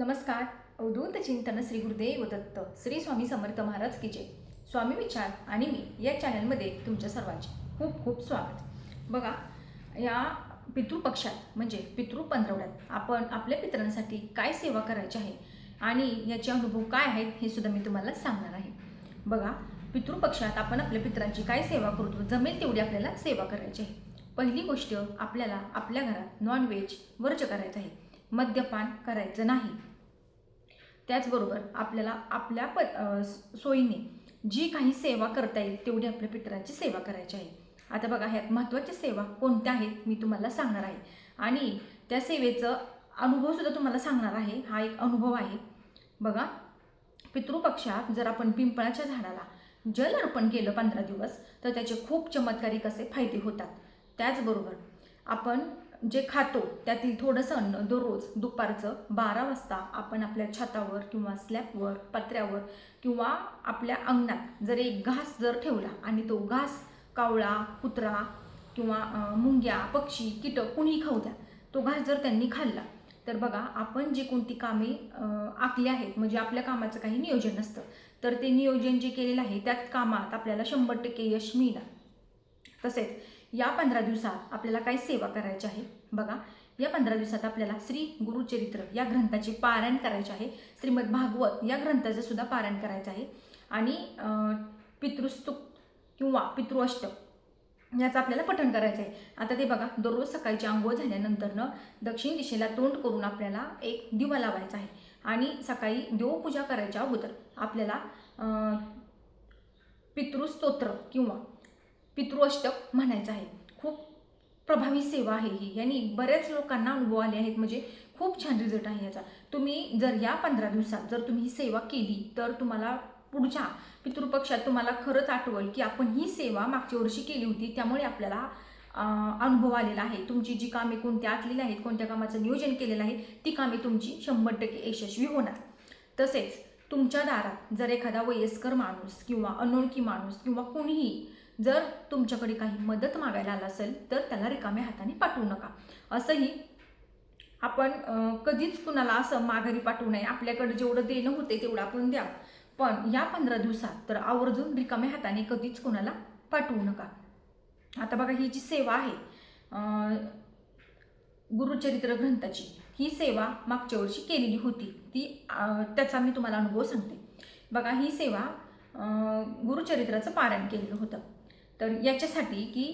नमस्कार. अवधूत चिंतन श्री गुरुदेव दत्त श्री स्वामी समर्थ महाराज की जय. स्वामी विचार आणि मी या चॅनलमध्ये तुमच्या सर्वांचे खूप खूप स्वागत. बघा या पितृपक्षात म्हणजे पितृ पंधरवड्यात आपण आपल्या पितरांसाठी काय सेवा करायची आहे आणि याचे अनुभव काय आहेत हे सुद्धा मी तुम्हाला सांगणार आहे. बघा पितृपक्षात आपण आपल्या पितरांची काय सेवा करतो जमेल तेवढी आपल्याला सेवा करायची आहे. पहिली गोष्ट आपल्याला आपल्या घरात नॉनव्हेज वर्ज करायचं आहे. मद्यपान करायचं नाही. त्याचबरोबर आपल्याला आपल्या प सोयीने जी काही सेवा करता येईल तेवढी आपल्या पितरांची सेवा करायची आहे. आता बघा ह्यात महत्त्वाच्या सेवा कोणत्या आहेत मी तुम्हाला सांगणार आहे. आणि त्या सेवेचं अनुभवसुद्धा तुम्हाला सांगणार आहे. हा एक अनुभव आहे. बघा पितृपक्षात जर आपण पिंपळाच्या झाडाला जल अर्पण केलं पंधरा दिवस तर त्याचे खूप चमत्कारिक असे फायदे होतात. त्याचबरोबर आपण जे खातो त्यातील थोडंसं अन्न दररोज दुपारचं बारा वाजता आपण आपल्या छतावर किंवा स्लॅबवर पत्र्यावर किंवा आपल्या अंगणात जर एक घास जर ठेवला आणि तो घास कावळा कुत्रा किंवा मुंग्या पक्षी कीटक कुणीही खाऊ द्या तो घास जर त्यांनी खाल्ला तर बघा आपण जी कोणती कामे आखली आहेत म्हणजे आपल्या कामाचं काही नियोजन नसतं तर ते नियोजन जे केलेलं आहे त्यात कामात आपल्याला शंभर टक्के यश मिळणार. तसेच या पंधरा दिवसात आपल्याला काय सेवा करायची आहे? बघा या पंधरा दिवसात आपल्याला श्री गुरुचरित्र या ग्रंथाचे पारायण करायचे आहे. श्रीमद भागवत या ग्रंथाचं सुद्धा पारायण करायचं आहे. आणि पितृस्तुक किंवा पितृअष्टक याचं आपल्याला पठण करायचं आहे. आता ते बघा दररोज सकाळची आंघोळ झाल्यानंतरनं दक्षिण दिशेला तोंड करून आपल्याला एक दिवा लावायचा आहे. आणि सकाळी देवपूजा करायच्या अगोदर आपल्याला पितृस्तोत्र किंवा पितृअष्टक म्हणायचं आहे. खूप प्रभावी सेवा आहे ही. यांनी बऱ्याच लोकांना अनुभव आले आहेत. म्हणजे खूप छान रिझल्ट आहे याचा. तुम्ही जर या पंधरा दिवसात जर तुम्ही ही सेवा केली तर तुम्हाला पुढच्या पितृपक्षात तुम्हाला खरंच आठवल की आपण ही सेवा मागच्या वर्षी केली होती. त्यामुळे आपल्याला अनुभव आलेला आहे. तुमची जी कामे कोणत्या आखलेली आहेत कोणत्या कामाचं नियोजन केलेलं आहे ती कामे तुमची शंभर टक्के यशस्वी होणार. तसेच तुमच्या दारात जर एखादा वयस्कर माणूस किंवा अनोळखी माणूस किंवा कोणीही जर तुमच्याकडे काही मदत मागायला आला असेल तर त्याला रिकाम्या हाताने पाठवू नका. असंही आपण कधीच कुणाला असं माघारी पाठवू नये. आपल्याकडे जेवढं देणं होते तेवढं आपण द्या. पण या पंधरा दिवसात तर आवर्जून रिकाम्या हाताने कधीच कुणाला पाठवू नका. आता बघा ही जी सेवा आहे गुरुचरित्र ग्रंथाची ही सेवा मागच्या वर्षी केलेली होती. ती त्याचा मी तुम्हाला अनुभव सांगते. बघा ही सेवा गुरुचरित्राचं पारायण केलेलं होतं. तर याच्यासाठी की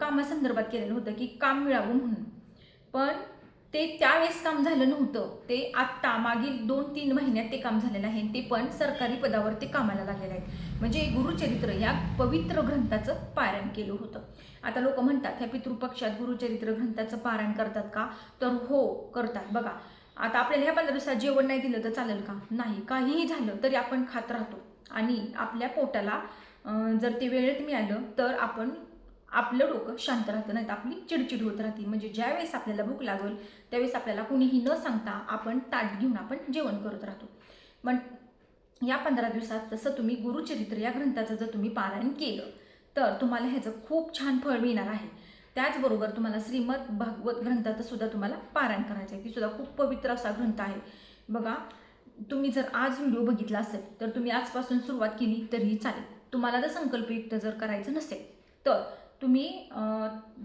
कामासंदर्भात केलेलं होतं की काम मिळावं म्हणून. पण ते त्यावेळेस काम झालं नव्हतं. ते आत्ता मागील दोन तीन महिन्यात ते काम झालेलं आहे ते पण सरकारी पदावर ते कामाला लागलेलं आहे. म्हणजे गुरुचरित्र या पवित्र ग्रंथाचं पारायण केलं होतं. आता लोक म्हणतात ह्या पितृपक्षात गुरुचरित्र ग्रंथाचं पारायण करतात का? तर हो करतात. बघा आता आपल्याला ह्या पंधरा दिवसात जेवण नाही दिलं तर चालेल का? नाही काहीही झालं तरी आपण खात राहतो. आणि आपल्या पोटाला जर ते वेळेत मिळालं तर आपण आपलं डोकं शांत राहतं नाही तर आपली चिडचिड होत राहते. म्हणजे ज्यावेळेस आपल्याला भूक लागेल त्यावेळेस आपल्याला कुणीही न सांगता आपण ताट घेऊन आपण जेवण करत राहतो. पण या पंधरा दिवसात तसं तुम्ही गुरुचरित्र या ग्रंथाचं जर तुम्ही पारायण केलं तर तुम्हाला ह्याचं खूप छान फळ मिळणार आहे. त्याचबरोबर तुम्हाला श्रीमद भागवत ग्रंथाचं सुद्धा तुम्हाला पारायण करायचं आहे की सुद्धा खूप पवित्र असा ग्रंथ आहे. बघा तुम्ही जर आज व्हिडिओ बघितला असेल तर तुम्ही आजपासून सुरुवात केली तरीही चालेल. तुम्हाला जर संकल्पयुक्त जर करायचं नसेल तर तुम्ही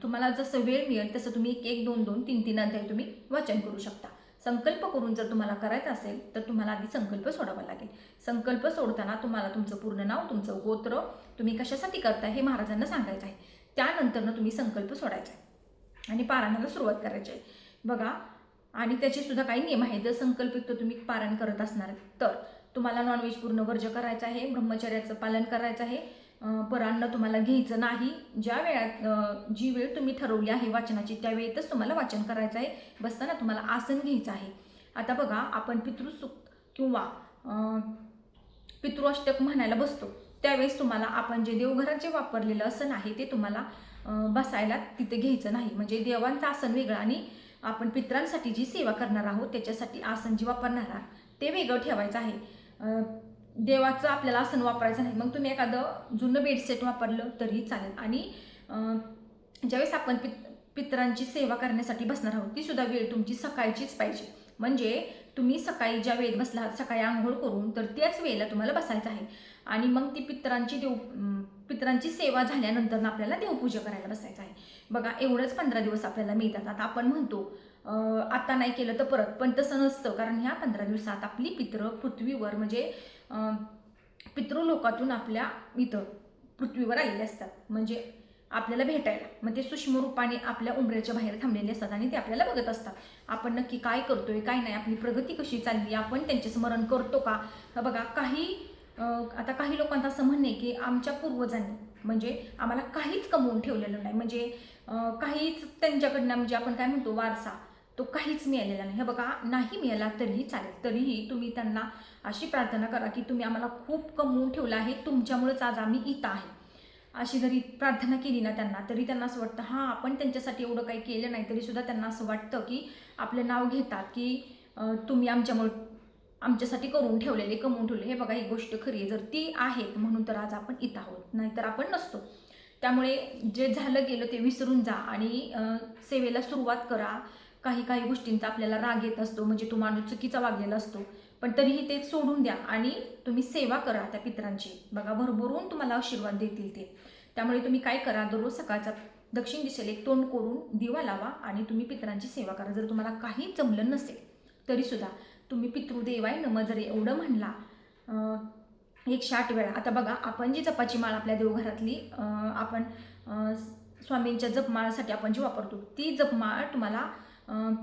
तुम्हाला जसं वेळ मिळेल तसं तुम्ही एक एक दोन दोन तीन तीन अध्याय तुम्ही वाचन करू शकता. संकल्प करून जर तुम्हाला करायचं असेल तर तुम्हाला आधी संकल्प सोडावा लागेल. संकल्प सोडताना तुम्हाला तुमचं पूर्ण नाव तुमचं गोत्र तुम्ही कशासाठी करताय हे महाराजांना सांगायचं आहे. त्यानंतरनं तुम्ही संकल्प सोडायचा आहे. आणि पारायणाला सुरुवात करायची आहे. बघा आणि त्याचे सुद्धा काही नियम आहेत. जर संकल्पित तुम्ही पारायण करत असणार तर तुम्हाला नॉनव्हेज पूर्ण वर्ज करायचं आहे ब्रह्मचर्याचं पालन करायचं आहे. परान्न तुम्हाला घ्यायचं नाही. ज्या वेळात जी वेळ तुम्ही ठरवली आहे वाचनाची त्यावेळेतच तुम्हाला वाचन करायचं आहे. बसताना तुम्हाला आसन घ्यायचं आहे. आता बघा आपण पितृसुक्त किंवा पितृअष्टक म्हणायला बसतो. त्यावेळेस तुम्हाला आपण जे देवघरात जे वापरलेलं आसन आहे ते तुम्हाला बसायला तिथे घ्यायचं नाही. म्हणजे देवांचं आसन वेगळं आणि आपण पित्रांसाठी जी सेवा करणार आहोत त्याच्यासाठी आसन जे वापरणार आहात ते वेगळं ठेवायचं आहे. देवाचं आपल्याला आसन वापरायचं नाही. मग तुम्ही एखादं जुनं बेडसेट वापरलं तरीही चालेल. आणि ज्यावेळेस आपण पित पित्रांची सेवा करण्यासाठी बसणार आहोत ती सुद्धा वेळ तुमची सकाळचीच पाहिजे. म्हणजे तुम्ही सकाळी ज्या वेळेत बसला सकाळी आंघोळ करून तर त्याच वेळेला तुम्हाला बसायचं आहे. आणि मग ती पितरांची देव अं, पितरांची सेवा झाल्यानंतर आपल्याला देवपूजा करायला बसायचं आहे. बघा एवढंच पंधरा दिवस आपल्याला मिळतात. आता आपण म्हणतो आता नाही केलं तर परत. पण तसं नसतं. कारण ह्या पंधरा दिवसात आपली पित्र पृथ्वीवर म्हणजे पितृलोकातून आपल्या इथं पृथ्वीवर आलेले असतात. म्हणजे आपल्याला भेटायला. मग ते सूक्ष्म रूपाने आपल्या उंबऱ्याच्या बाहेर थांबलेले असतात आणि ते आपल्याला बघत असतात. आपण नक्की काय करतोय काय नाही आपली प्रगती कशी चालली आपण त्यांचे स्मरण करतो का? बघा काही आता काही लोकांचं असं म्हणणे की आमच्या पूर्वजांनी म्हणजे आम्हाला काहीच कमवून ठेवलेलं नाही. म्हणजे काहीच त्यांच्याकडनं म्हणजे आपण काय म्हणतो वारसा तो काहीच मिळालेला नाही. हे बघा नाही मिळाला तरीही चालेल. तरीही तुम्ही त्यांना अशी प्रार्थना करा की तुम्ही आम्हाला खूप कमवून ठेवलं आहे. तुमच्यामुळेच आज आम्ही इथं आहे. अशी जरी प्रार्थना केली ना त्यांना तरी त्यांना असं वाटतं हां आपण त्यांच्यासाठी एवढं काही केलं नाही. तरी सुद्धा त्यांना असं वाटतं की आपलं नाव घेतात की तुम्ही आमच्यामुळे आमच्यासाठी करून ठेवलेले कमवून ठेवले हे बघा ही गोष्ट खरी आहे. जर ती आहे म्हणून तर आज आपण इथं आहोत. नाहीतर आपण नसतो. त्यामुळे जे झालं गेलं ते विसरून जा आणि सेवेला सुरुवात करा. काही काही गोष्टींचा आपल्याला राग येत असतो म्हणजे तो माणूस चुकीचा वागलेला असतो. पण तरीही ते सोडून द्या आणि तुम्ही सेवा करा त्या पितरांची. बघा भरभरून तुम्हाला आशीर्वाद देतील ते. त्यामुळे तुम्ही काय करा दररोज सकाळचा दक्षिण दिशेला एक तोंड करून दिवा लावा आणि तुम्ही पितरांची सेवा करा. जर तुम्हाला काही जमलं नसेल तरीसुद्धा तुम्ही पितृदेवाय नम जर एवढं म्हणला एक एकशे आठ वेळा. आता बघा आपण जी जपाची माळ आपल्या देवघरातली आपण स्वामींच्या जपमाळासाठी आपण जी वापरतो ती जपमाळ तुम्हाला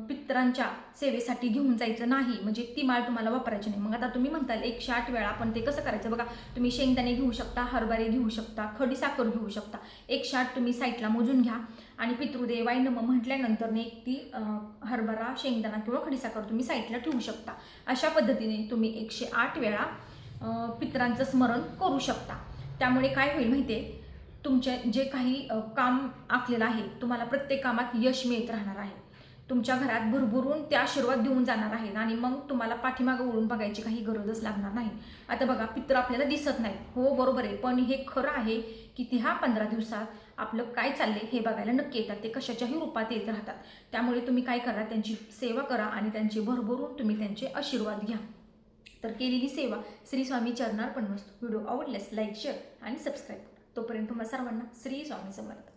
पितरांच्या सेवेसाठी घेऊन जायचं नाही. म्हणजे ती माळ तुम्हाला वापरायची नाही. मग आता तुम्ही म्हणताल एकशे आठ वेळा आपण ते कसं करायचं? बघा तुम्ही शेंगदाणे घेऊ शकता हरभरे घेऊ शकता खडी साखर घेऊ शकता. एकशे आठ तुम्ही साईटला मोजून घ्या आणि पितृदेवाय नम म्हटल्यानंतर एक ती हरभरा शेंगदाणा किंवा खडीसाखर तुम्ही साईटला ठेवू शकता. अशा पद्धतीने तुम्ही एकशे आठ वेळा पित्रांचं पितरांचं स्मरण करू शकता. त्यामुळे काय होईल माहिती आहे तुमचे जे काही काम आखलेलं आहे तुम्हाला प्रत्येक कामात यश मिळत राहणार आहे. तुमच्या घरात भरभरून ते आशीर्वाद देऊन जाणार आहेत आणि मग तुम्हाला पाठीमागं वळून बघायची काही गरजच लागणार नाही. आता बघा पित्र आपल्याला दिसत नाही. हो बरोबर आहे. पण हे खरं आहे की ती ह्या पंधरा दिवसात आपलं काय चालले हे बघायला नक्की येतात. ते कशाच्याही रूपात येत राहतात. त्यामुळे तुम्ही काय करा त्यांची सेवा करा आणि त्यांची भरभरून तुम्ही त्यांचे आशीर्वाद घ्या. तर केलेली सेवा श्री स्वामी चरणार पण मस्त व्हिडिओ आवडल्यास लाईक शेअर आणि सबस्क्राईब तोपर्यंत तुम्हाला सर्वांना श्री स्वामी समर्थ.